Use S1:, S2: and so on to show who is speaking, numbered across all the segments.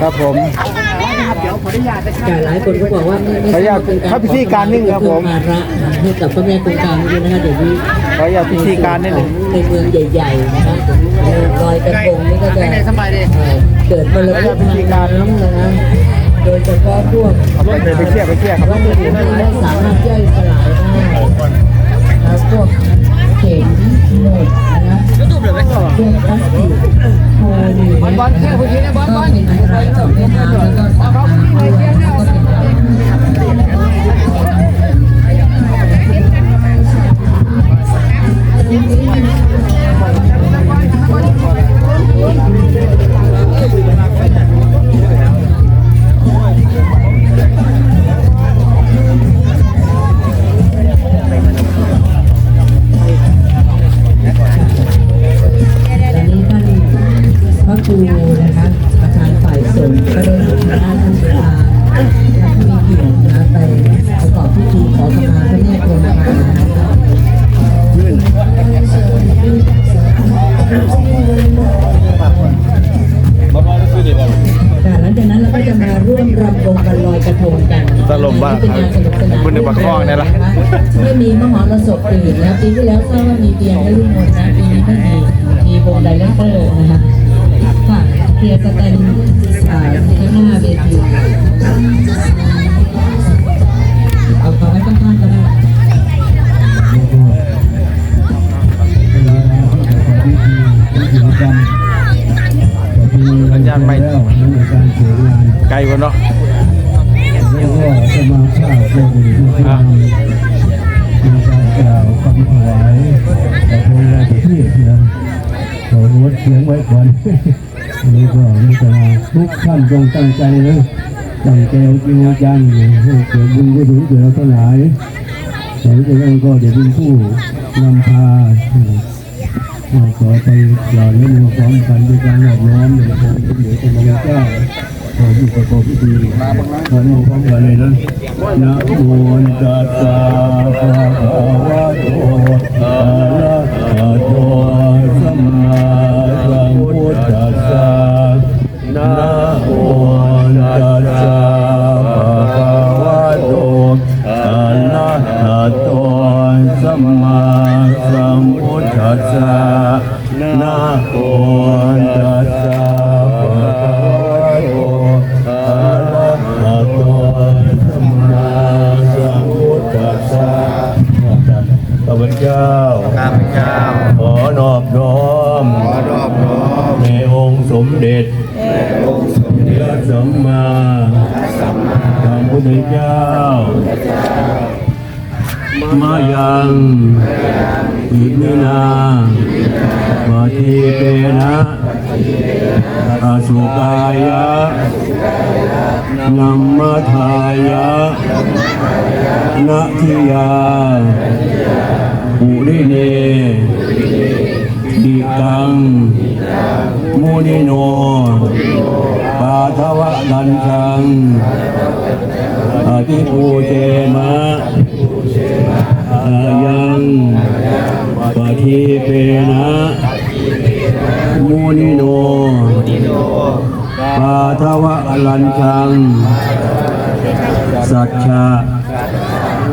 S1: ครับผม
S2: แต่หลายคนก็บอกว่าไม่ไม่
S1: ขออนุญาต
S2: เป็น
S1: เข้าพิธีการนิ่งครับผม
S2: ภาระให้กับพระแม่คงคาด้วยนะคะเดี๋ยวนี้
S1: ขออนุญาตพิธีการนิดหนึ่ง
S2: ในเมืองใหญ่ๆนะคะลอยกระทงนี่ก็จะเอ่อเกิดมลพิษทางน้ำนะคะโดยเฉพาะพวก
S1: เอาไปไปเชี่ยไปเชี่ยครับ
S2: วัตถุดิบที่ไม่สามารถย่อยสลายได้แล้วพวกเข็มหมดนะพวกพลาสติกโพลี บอลบอลแค่พวกนี้นะบอลบอลเป็นอันตรายต่อแม่น้ำแล้วก็สัตว์ด้วยแล้วก็เป็นอั ม่มีมหรสพอื่นนะปีที่แล้วทราบว่ามีเพียงไม่รุ่งมนนะปีนี้ไม่มีมีวงไดเรคเตอร์นะคะค่ะเคลียร์สแตนอ่าข้างหน้าเวทีเอาเอาไว้ข้างๆก็ได้
S1: สัญญาณไม่
S3: การยงาน
S1: ไกลกว่าเนาะ
S3: อันนี่ก็นี่ก็ทุกท่านจงตั้งใจนะตั้งใจจริงจังให้เกิดบุญกุศลเกิดเราทั้งหลายแต่จากนั้นก็จะเป็นผู้นำพาขอไปกล่าวและมีความกันด้วยการหลอกล้อมในพระพุทธเจ้าเจ้าขออยู่ประกอบพิธีขอมีความกันเลยนะนะโมตัสสะภะคะวะโต สัมพุทธัสสะนะโมตัสสะภะคะวะโตอะระหะโตสัมมาสัมพุทธัสสะข้าพเจ้า
S1: ข้าพเจ้า
S3: ขอนอบน้อม
S1: ขอนอบน้อม
S3: ในองค์สมเด็จพระสัมมาสัมพุทธเจ้า มายัง อิมินาปฏิเปนะอาสุกายะนัมมาทายะนัทิยาปุริเนดิกัง มุนิโน ปาทวะดันชังอธิปูเตมะอายังปฏิเปนะมุนิโนปาทวะอลันชัง สัจฉะ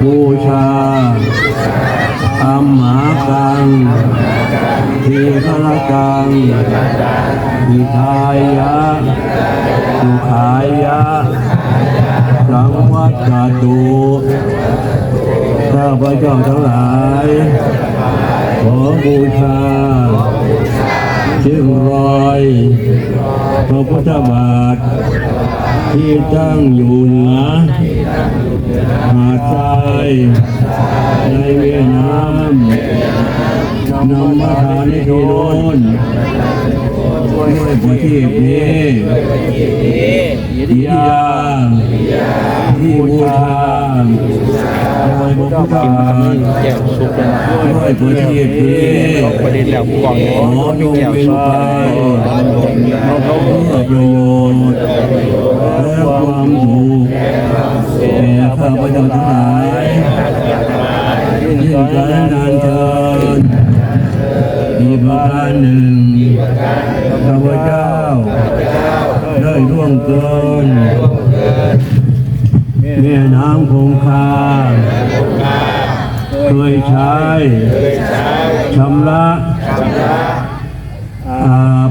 S3: บูชาอัมหากังทีฆลกังอิทายะสุขายะ สังวัตตุข้าพเจ้าทั้งหลาย ขอบูชาซึ่งรอยพระพุทธบาท ที่ตั้งอยู่เหนือหาดทรายในเวียน้ำนำมาทานในที่โน้น ด้วยประทีปนี้ทิยาที่บูชาโดยพระพุทธบาท
S1: แก้วสุก
S3: ด้วยประทีปนี้
S1: ประเด็นแล้วกล่องเนี่ย
S3: ขอจงเป็นไปเพื่อประโยชน์และความถูกแก่ข้าพเจ้าทั้งหลายยิ่งการนานเทินมีประการหนึ่ง พเจ้า ได้ร่วงเกินแม่น้ำคงคาเคยใช้ชำระอาบ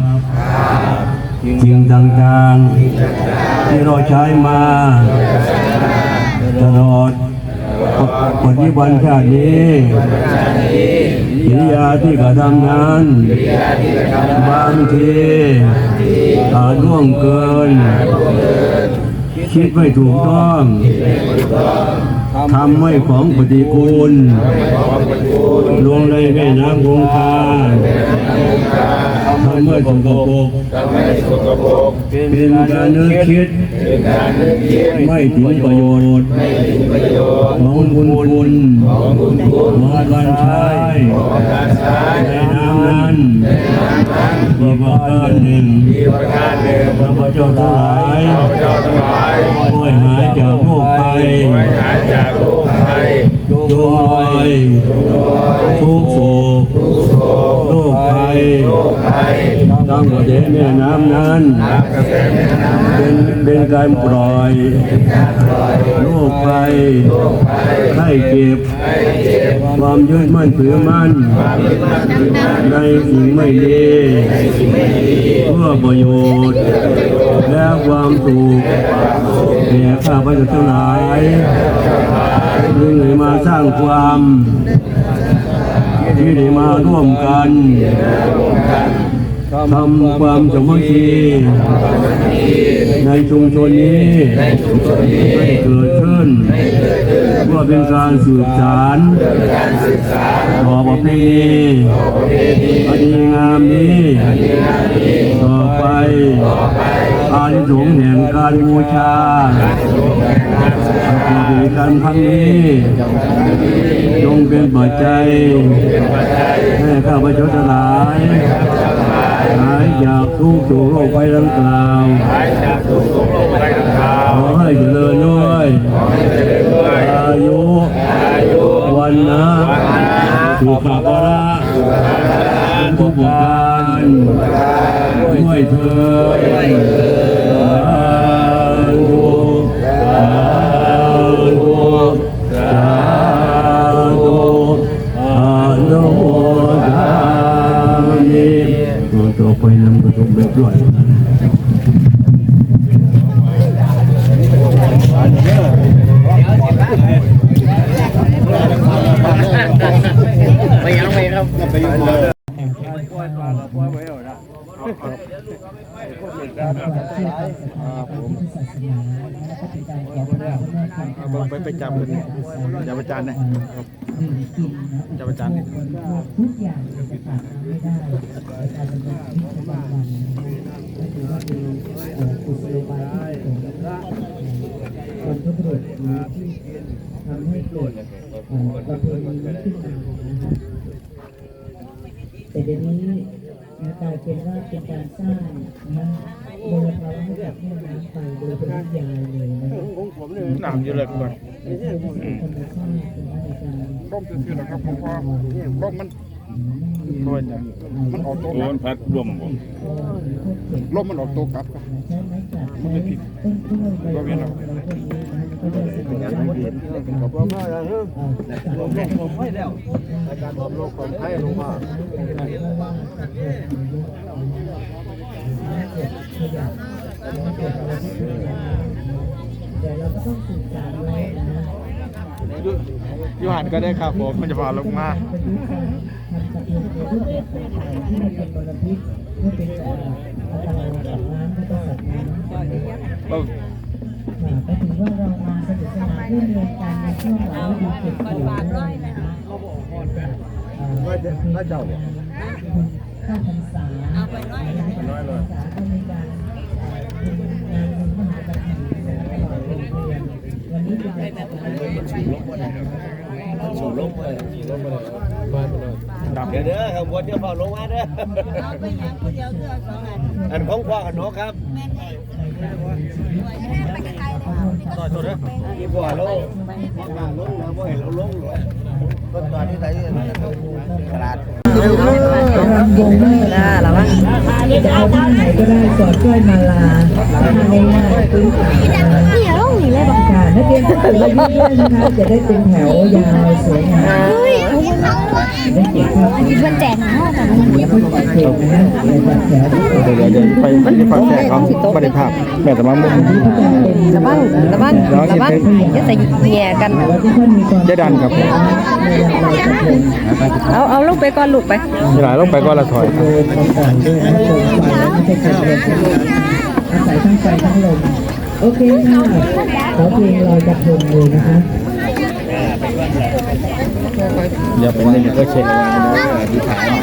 S3: สิ่งต่างๆ ที่เราใช้มาตลอด ปัจจุบันชาตินี้กิริยาที่กระทำนั้นบางทีอาจล่วงเกิน คิดไม่ถูกต้องทำไม่ของปฏิกูลลวงในแม่น้ำคงคา ทำไม่สกปรกเป็นการนึกคิดไม่ถึงประโยชน์ของบุญคุณของการใช้ในน้ำนั้นมีประการหนึ่งพระพุทธเจ้าทั้งหลายช่วยหายจากโรคภัย โรคภัยทุกโศกโรคภัยตั้งกระเด็นแม่น้ำนั้นเป็นเป็นการปล่อยโรคภัยไข้เจ็บ ความยึดมั่นถือมั่น ในสิ่งไม่ดีเพื่อประโยชน์ และความสุขแก่ข้าพเจ้าทั้งหลาย จึงได้มาสร้างความที่ได้มาร่วมกันทำความสมัคคีในชุมชนนี้ให้เกิดขึ้นเพื่อเป็นการสืบสารต่อประเพณีอันดีงามนี้ต่อไป อานิสงแห่งการบูชาปฏิการครั้งนี้จงเป็นปัจจัยให้ข้าพเจ้าทั้งหลายหายจากทุกข์โศกโรคภัยดังกล่าวขอให้เจริญด้วยอายุวันนะ สุขภาระทุกประการด้วยเถิด บ
S1: เจับอาจาระ
S2: ดื่มกินนะ
S1: จับอาจานี่
S2: ทุกอย่างจะขาดไม่ได้การดำเนินชีวิตประจำวันก็ถือว่าเป็นเอ่อกุศโลบายที่ของคนทุกรุษหรือที่ทำให้เกิดประเพณีนี้ขึ้นมานะครับแต่เดี๋ยวนี้ นะกลายเป็นว่าเป็นการสร้างนะมลภาวะให้กับแม่น้ำไปโดยปริยายเลยนะ
S1: น้ำเยอะเลยก่อน
S2: เป็นเรื่องของธรรมชาตินะในการ
S4: ร่มจะซื้อนะครับผมว่าร่มมัน
S1: โทษนะ
S4: มันออกตัว
S1: โอนพัดรวมบ่
S4: ร่มมันออกตัวกลับครับ
S2: ใช้ไม้กัดใช้ต้นกล้วยใบตองอะไรพวกนี้นะก็จะสกัดจับผมว่ารผมผมไม่แล้วอาจารย์ผมลกคนไทยรู้ว่าแต่เราก็ต้องสื่อสารไว้นะ
S1: ยูหันก็ได้ครับผมมันจะพาลงมา
S2: ประยุกต์การทำกับเรื่องรูปแบบต่างๆที่มันเป็นมลพิษไม่เป็นอันตรายต่อน้ำและก็สัตว์น้ำ
S1: เรา
S2: ค่ะก็ถือว่าเรามาสนุกสนานร่วมเรียนกันในช่วงหลังฤดูเก็บเกี่ยวด้วยนะคะว่าจะว่าเจ้าข้าพรรษาข้าพรรษาก็มีการงานบุญมหากฐินตลอดโรงเรียนวันนี้เป็นการจัดงานชูลบชูลบ
S1: ดับ
S5: เดี๋ยวเด้อครับวันเดียวพอลงมาเด้อ
S6: เอาไปยังคนเดียวเลือกสองอัน
S5: อันของพ่อกับน้องครับ
S6: ต่อสุดเลย
S5: ที่พ่อลงพ่อลงแล้วพ่อเห็นเราลงเลยต้นตอนที่ไหนตลาด
S2: รำวงแม่ลาหรอวะจะเอาที่ไหนก็ได้สอดกล้วยมาลาง่ายๆพื้นฐาน
S6: งนี่เลยบอก
S2: ค่ะนักเรียนผู้สูงอายุด้วยนะคะจะได้เป็นแถวยาวสวยงาม
S6: มันแจก
S2: หนาแต่มัน
S1: เดี๋ยวเดี๋ยวไปไปที่ฟังแขกเขาไม่ได้ภาพแม่แต่มามื่อ
S6: ระวังระวังระวังจะใส่แง่กัน
S2: ว่าที่ท่านมีความ
S1: เจดันครับ
S6: เอาเอาลูกไปก่อนลูกไป
S1: มีหลายลงไปก็ละถอย
S2: โดยประกอยนลมไฟไม่ใช่เกิดเหตุอาศัยทั้งไฟทั้งลมโอเคค่ะขอเพลงลอยกระทงเลยนะคะ
S1: เดี๋ยวไปนี่ก็เช็ค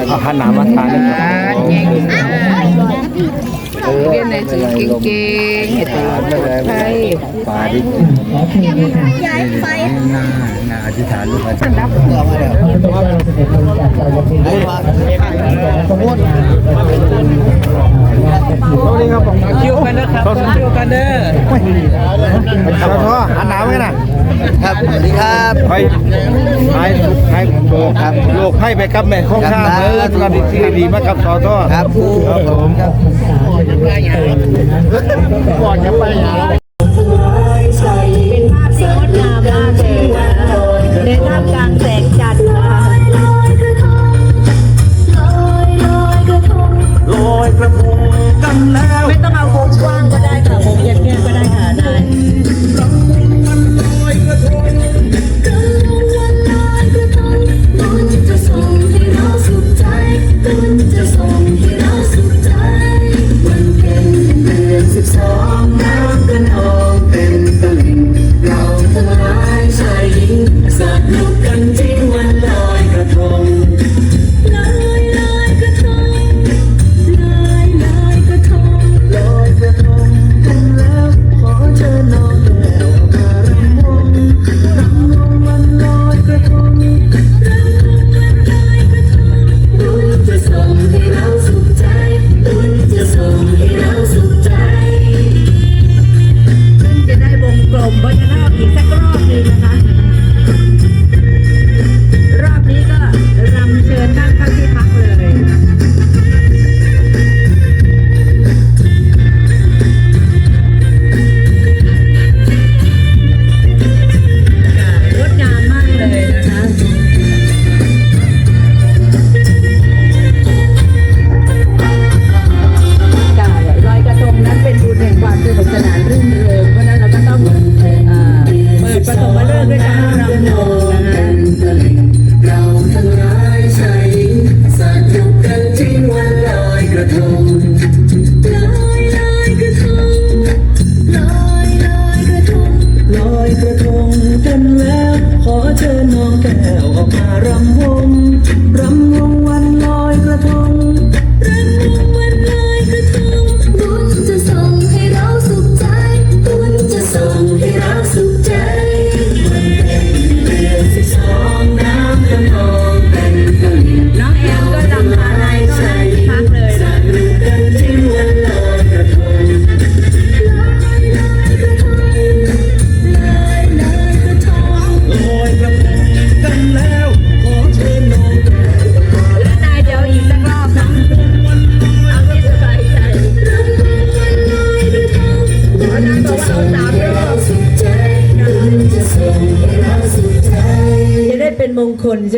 S1: เอาหันหนามาทานนะครับ
S6: เรียนในสื่อเก่งๆเห็ดไทย
S5: ปลาดิ
S2: ขอเพลงเลยค่ะ
S5: หน้าน้าอธิษฐานลูกอาจารย์
S2: ระพุทธเจ้าเสด็จลงจากดาวสมมติงานกระถิ่น
S1: สวัสดีครับผมคิวกันนะครับคิวกันเด้อครับพ่อหันหนาไว้นะ ครับ
S5: สวัสดีครับ
S1: ไปให้ให้โลกครับโลกให้ไปกับแม่ข้องข้างเออตอนที่ดีมากครับสอทอ
S5: ครับครู
S1: ครับผม
S2: พรรษาเป็นเรื่องนะ
S1: ก่อนจะไปหา
S6: น้อง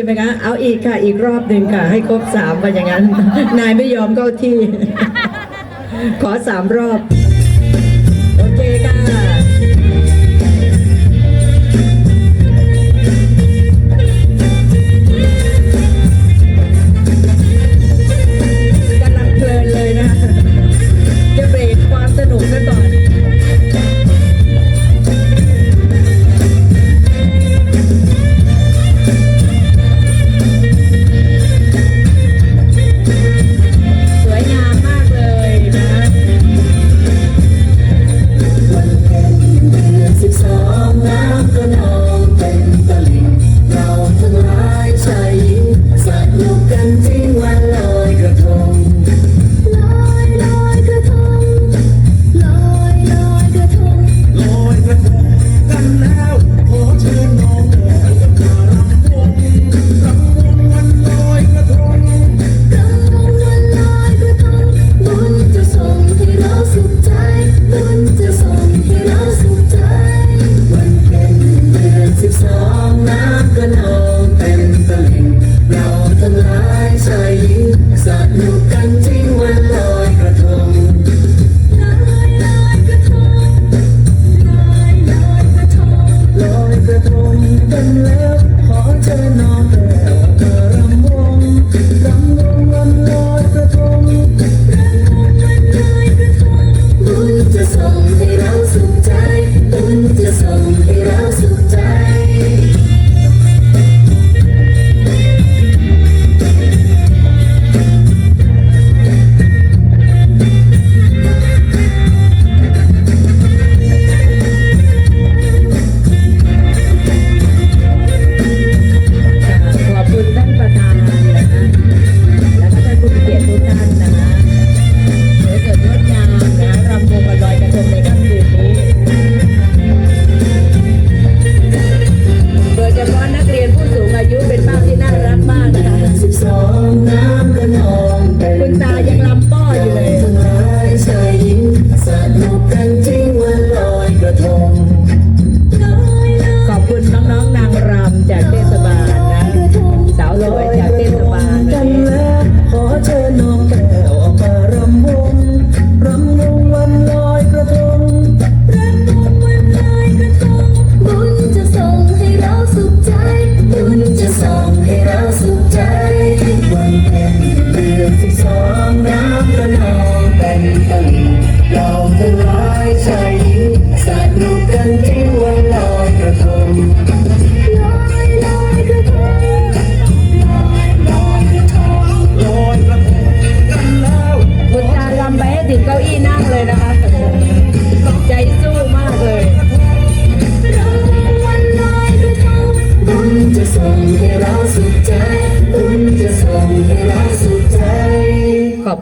S6: ช่ไห
S2: มคะ เอาอีกค่ะ อีกรอบหนึ่งค่ะ ให้ครบสามไปอย่างนั้น นายไม่ยอมเข้าที่ ขอสามรอบ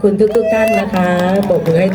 S2: คุณทุกๆท่านนะคะปรบมือให้